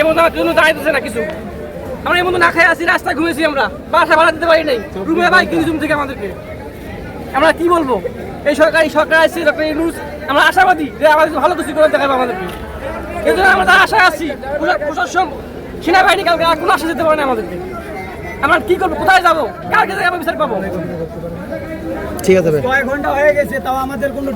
এমন আমার জন্য দাঁড়াইতেছে না কিছু। আমরা এমন না খাই আছি রাস্তায় ঘুমেছি আমরা। বাসা ভাড়া দিতে পারি নাই। রুমে ভাই কিনে জুম থেকে আমাদেরকে। আমরা কি বলব? এই সরকার সরকার আসছে ডক্টর ইউনুস আমরা আশাবাদী যে আমাদের ভালো কিছু করে দেখাবে আমাদেরকে। এই জন্য আমরা তার আশায় আছি প্রশাসন সেনাবাহিনী কালকে আর কোনো আশা দিতে পারে না আমাদেরকে। আমরা কি করব? কোথায় যাব? আমরা বিচার পাবো? ঠিক আছে ভাই। ঘণ্টা হয়ে গেছে তাও আমাদের কোনো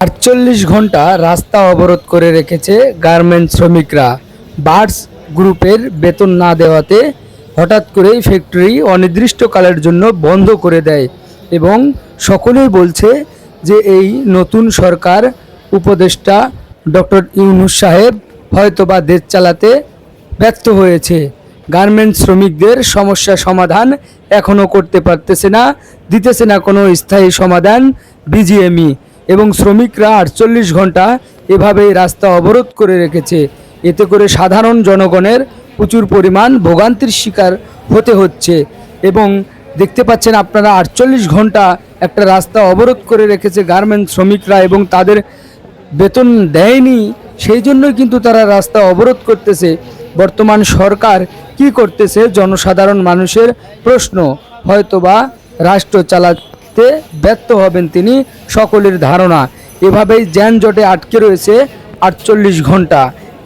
আটচল্লিশ ঘণ্টা রাস্তা অবরোধ করে রেখেছে গার্মেন্টস শ্রমিকরা। বার্ডস গ্রুপের বেতন না দেওয়াতে হঠাৎ করেই ফ্যাক্টরি অনির্দিষ্টকালের জন্য বন্ধ করে দেয় এবং সকলেই বলছে যে এই নতুন সরকার উপদেষ্টা ডক্টর ইউনুস সাহেব হয়তোবা দেশ চালাতে ব্যর্থ হয়েছে। গার্মেন্ট শ্রমিকদের সমস্যা সমাধান এখনও করতে পারতেছে না, দিতেছে না কোনো স্থায়ী সমাধান বিজিএমই। এবং শ্রমিকরা আটচল্লিশ ঘণ্টা এভাবে রাস্তা অবরোধ করে রেখেছে। এতে করে সাধারণ জনগণের প্রচুর পরিমাণ ভোগান্তির শিকার হতে হচ্ছে এবং দেখতে পাচ্ছেন আপনারা আটচল্লিশ ঘণ্টা একটা রাস্তা অবরোধ করে রেখেছে গার্মেন্টস শ্রমিকরা এবং তাদের বেতন দেয়নি। সেই জন্যই কিন্তু তারা রাস্তা অবরোধ করতেছে। বর্তমান সরকার কি করতেছে? জনসাধারণ মানুষের প্রশ্ন। হয়তোবা রাষ্ট্র চালাতে ব্যর্থ হবেন তিনি, সকলের ধারণা। এভাবেই যানজটে আটকে রয়েছে আটচল্লিশ ঘণ্টা।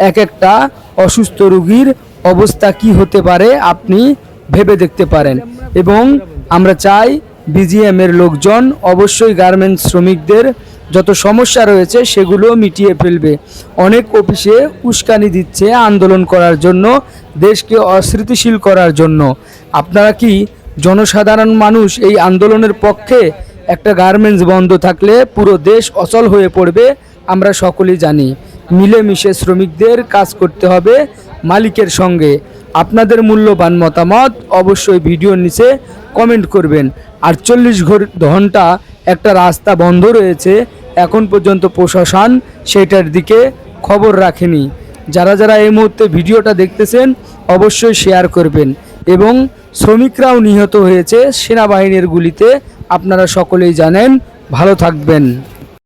এক একটা অসুস্থ রোগীর অবস্থা কি হতে পারে আপনি ভেবে দেখতে পারেন। এবং আমরা চাই বিজিএম এর লোকজন অবশ্যই গার্মেন্টস শ্রমিকদের যত সমস্যা রয়েছে সেগুলো মিটিয়ে ফেলবে। অনেক অফিসে উস্কানি দিচ্ছে আন্দোলন করার জন্য, দেশকে অস্থিতিশীল করার জন্য। আপনারা কি জনসাধারণ মানুষ এই আন্দোলনের পক্ষে একটা গার্মেন্টস বন্ধ থাকলে পুরো দেশ অচল হয়ে পড়বে, আমরা সকলেই জানি। মিলেমিশে শ্রমিকদের কাজ করতে হবে মালিকের সঙ্গে। আপনাদের মূল্যবান মতামত অবশ্যই ভিডিওর নিচে কমেন্ট করবেন। আটচল্লিশ ঘণ্টা একটা রাস্তা বন্ধ রয়েছে, এখন পর্যন্ত প্রশাসন সেটার দিকে খবর রাখেনি। যারা যারা এই মুহূর্তে ভিডিওটা দেখতেছেন, অবশ্যই শেয়ার করবেন এবং শ্রমিকরাও নিহত হয়েছে। সেনাবাহিনীর গুলিতে আপনারা সকলেই জানেন। ভালো থাকবেন।